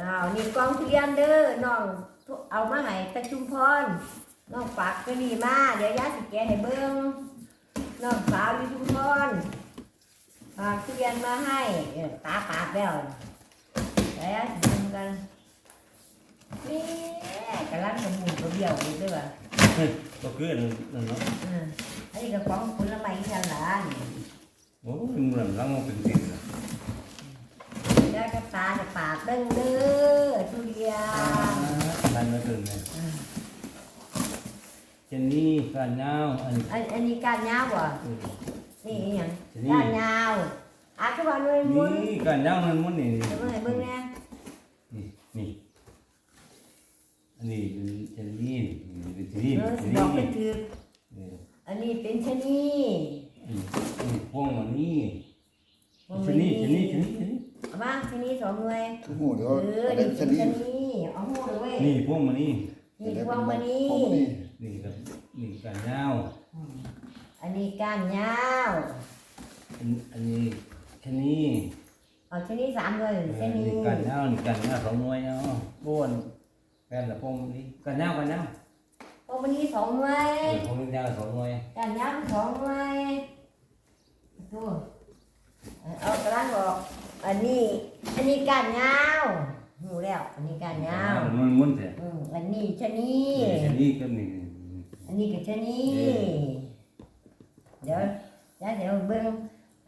อ้าวนี่กล่องทุเรียนเด้อน้องเอามาให้ตะชุมพรน้องฝากก็นี่มาเดี๋ยวยาสิแกะให้เบิ่งน้องสาวอยู่ชุมพรฝากทุเรียนมาให้เออตาปากแล้วเดี๋ยวยาสิชิมกันนี่กำลังสมุนกระเบี้ยวอยู่เด้อก็คือนั่นเนาะอืมอันนี้ก็ของผลไม้ที่ทางร้านโอ้ยมันลังเป็นติด นะแล้วก็ตาจะปากเด้งเด้อทุเรียนนั่นม่ถึงเลยเจนนี่การยาวอันอันอันนี้การยาวบ่นี้นี่อีหยังการยาวอาคือว่าหน่วยมุนนี่การยาวมันมันนี่เดี๋ยวเบิ่งให้เบิ่งแน่นี่นี่อันนี้เป็นเจนนี่เป็นเจนนี่เจนดอกเป็นี่นถืออันนี้เป็นชะนีพวงมันนี่พวงเจมะนนีนี่เจนนี่เจนนี่ เจนนี่เอามาชะนีสองหน่วยทุกหมู่เดี๋ยวเออเอานี่เล่นเป็ชนนิดชะนีเอาหูเลยเว้ยนี่พวงมันนี่นี่พวงมะนีพวงมะนีนี่กับนี่การยาวอันนี้การยาวอันอันนี้เจนนี่เอาชะนีสามเลยชะนีนี่การยาวนี่การยาวสองหน่วยเนาะบ้วนแม่นละพวงนี้การยาวการยาวพวงมะนีสองหน่วยพวงนี้ยาวสองหน่วยการยาวสองหน่วยดูเอากระลังบอก อันนี้ อันนี้การยาวหูแล้ว อันนี้การยาวมันม้วนแท้อืมอันนี้ชะนีเจนนี่ก็นี่อันนี้ก็ชะนีเออเดี๋ยวเดี๋ยวเดี๋ยวเบิ่ง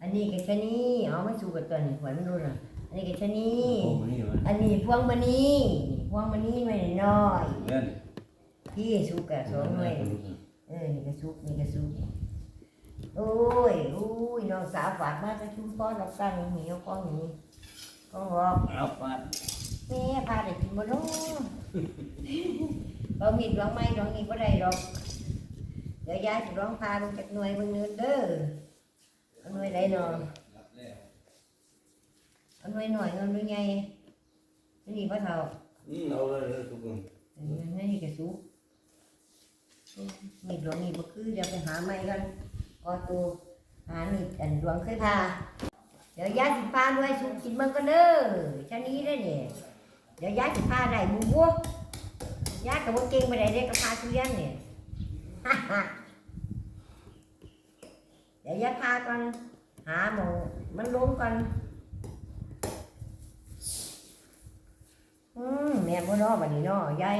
อันนี้ก็ชะนีเอามาสู่กับตัวนี้หวยมันดูน่ะอันนี้ก็ชะนีพวงนี้วะอันนี้พวงมณีพวงมณีไม่น้อยเงินพี่สุกอะสองหน่วยเออนี่ก็สุกนี่ก็สุก โอ้ยโอ้ยน้องสาวฝากมาจะชุ่มป้อนเราตั้งเหนียวก้องนี้ก้องบอกเอาปาดแม่พาเด็กกินบ่เน้องเรามีดร้องไม้ร้องอีกบ่ได้หรอกเดี๋ยวยายจะร้องพาลงจากหน่วยเบิ่งเนื้อเด้อเอาหน่วยใดเนาะเอาหน่วยหน่อยเอาหน่วยใหญ่นี่พ่อเฒ่าอืมเอาเลยทุกคนเออนี่ก็สุกมีดร้องนี่บ่คือเดี๋ยวไปหาไม้กัน ก็ตัวหามีดอันดวงเคยพา เดี๋ยวยายสิพาหน่วยสุกกินมันก็เด้อชะนี้ได้เนี่ยเดี๋ยวยายสิพาได้หมูบัวยายกับว่าเก่งไปไหนเด็กก็พาทุเรียนเนี่ยเดี๋ยวยายพาก่อนหาหมองมันลงก่อนอืมแม่บ่นอบัดนี้นอยาย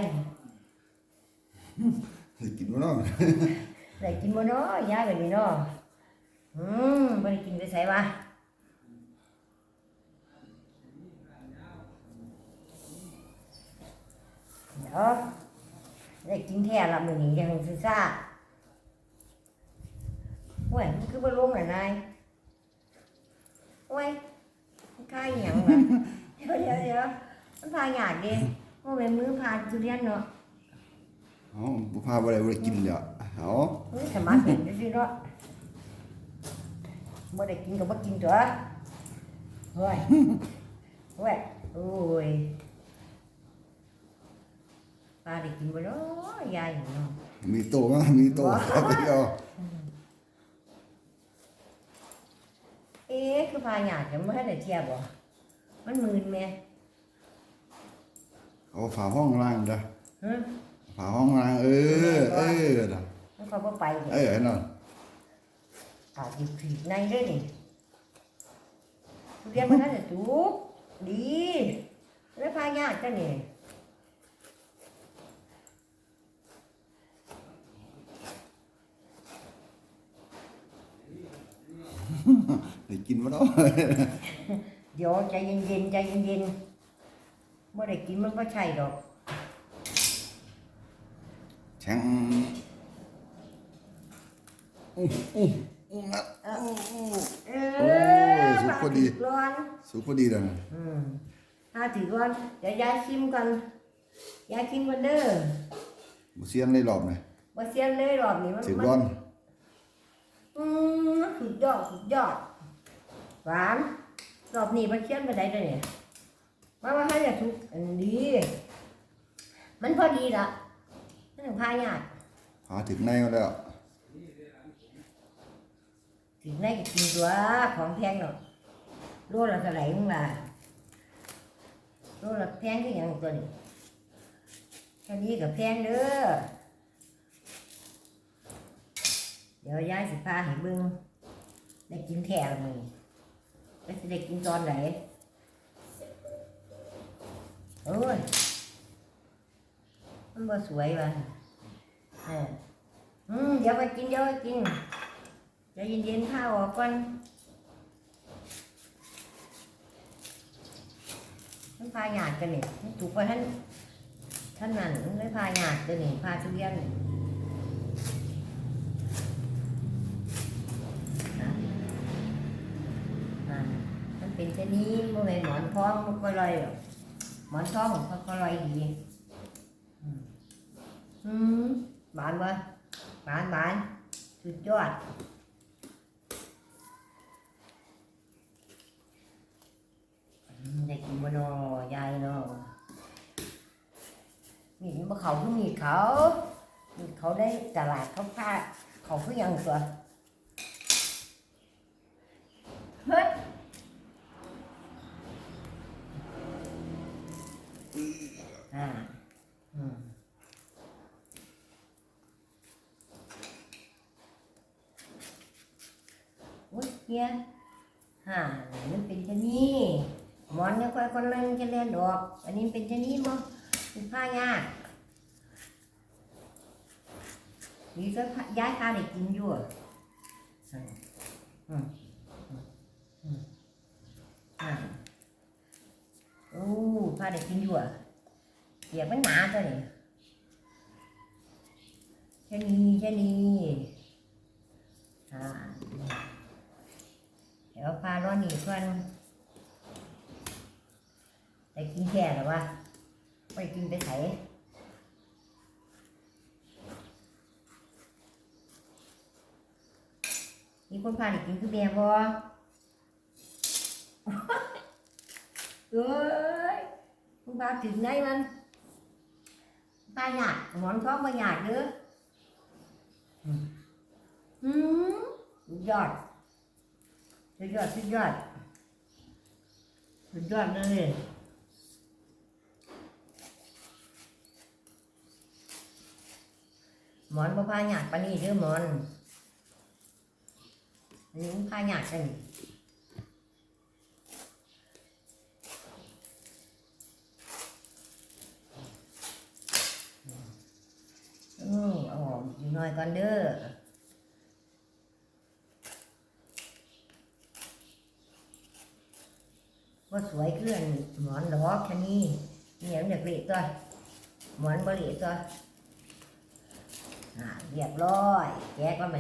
สิกินบ่เนาะ ได้กินบ่เนอยายบัดนี้เนออืมบ่ได้กินไปไสวะเดี๋ยวได้กินแท้ละมื้อนี้ยังซื่อซ่าโอ้ยมันคือบ่ลงน่ะนายโอ้ยมันคายหยังวะเดี๋ยวเดี๋ยวเดี๋ยวมันพาหยาดดิโอ้แม่มือพาทุเรียนเนาะ เอ้าบ่พาบ่ได้บ่ได้กินแล้วเอาเฮ้ยสมาร์ทเห็นดิเนาะบ่ได้กินก็บ่กินตัวเฮ้ยเว้ยโอ้ยปลาได้กินบ่เนาะยายเนาะมีโตมามีโตเอาไปเอาเอ๊ะคือพาหยาดยังบ่ทันได้เทียบบ่มันมื่นแม่เอาฝาห้องล่างเด้อฮะ ฝาห้องล่างเออ เออเด้อมันก็ไปเออนั่นอาจสิผิดในเด้อนี่ทุเรียนมันทันได้สุกดี แล้วพายาดจังนี่ได้กินบ่เนาะเดี๋ยวใจเย็นๆใจเย็นๆไม่ได้กินมันก็ใช่ดอก แข็งอู้อู้อู้งัดอู้อู้เอโอ้ยสุกพอดี ร้อนสุกพอดีแล้วนะอืมถ้าถือร้อน เดี๋ยวยายชิมกันยายชิมกันเด้อบ่เซียนได้รอบนี่บ่เสียนเลยรอบนี้มันถึงมันร้อน อืมสุดยอดสุดยอด หวาน รอบนี้มันเสียนไปได้เลยเนี่ยว่าว่าให้จะทุกอันดี มันพอดีละ มันถึงพายากหาถึงในมาแล้วถึงได้ก็กินตัวของแพงเนาะโลละเท่าไหร่มึงล่ะโลละแพงคือหยังตัวนี้แค่นี้กับแพงเด้อเดี๋ยวยายสิพาให้เบิ่งได้กินแท้ละมึงแล้วสิได้กินตอนไหนโอ้ย มันบ่สวยว่ะเอออืมเดี๋ยวไปกินเดี๋ยวไปกินใจเย็นๆข้าวออกก่อนมันพาหยาดกันนี่มันถูกกว่าท่านท่านนั่นมันไม่พาหยาดกันนี่พาทุเรียนอะอะมันเป็นชะนี้มันเป็นหมอนทองมันก็ลอยหรอกหมอนทองมันก็ลอยดี อืมหวานวะหวานหวานสุดยอดอืมได้กินบ่นอยายเนาะมีดบ่เขาคือมีเขา มีเขาได้ตลาดเขาพาเขาคือยังตัวเฮ้ยอ่าอืม โอ้ยเฮียฮ่ามันเป็นชะนี้หมอนเนี่ยค่อยคนนึงจะเล่นดอก อันนี้เป็นชนิดมั้งเป็นผ้ายากนี่ก็ย้ายผ้าได้กินอยู่อะอืมอืมอืมอ่าโอ้ผ้าได้กินอยู่อะเสียบมันหนาตัวนี้ชะนีชะนีอ่าเดี๋ยวผ้าร้อนนี่ก่อนไปกินแค่หรอวะไปกินไปไสมีคนพาเด็กกินคือแม่บ่เอ้ยคุณพาถึงไหนมันตาหยาดหมอนท้องมาหยาดเด้ออืมอืมสุดยอด สุดยอดสุดยอดสุดยอดเลยหมอนบ่พาหยาดปานี่เด้อหมอนอันนี้มันพาหยาดกันอืมเอาออกอีกหน่อยก่อนเด้อ ว่าสวยขึ้นหมอนดอกแค่นี้เนี่ยมันอยากเละตัวหมอนบ่เละตัวอ่าเรียบร้อยแจกแล้วไหม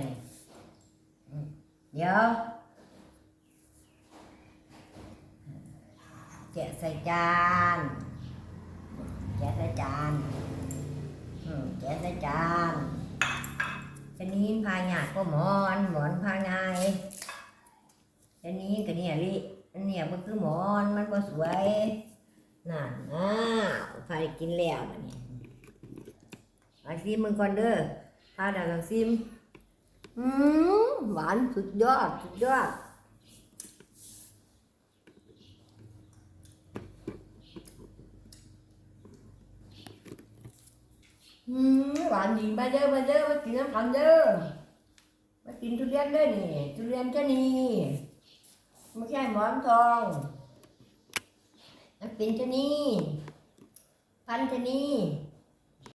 อืมเดี๋ยวแกะใส่จานแกะใส่จานอืมแกะใส่จานชนี้พาหยาดก็หมอน หมอนพาง่ายชนี้ก็เนี่ยลิ เนี่ยมันคือหมอนมันบ่สวยนั่นอ้าวไฟกินแล้วบัดนี้มาซิมมึงก่อนเด้อพาดาลังซิมอืมหวานสุดยอดสุดยอดอืมหวานดีมาเด้อมาเด้อมากินน้ำกันเด้อมากินทุเรียนเด้อนี่ทุเรียนเจ้านี่ ไม่ใช่หมอนทองมันเป็นชนี่พันชนี่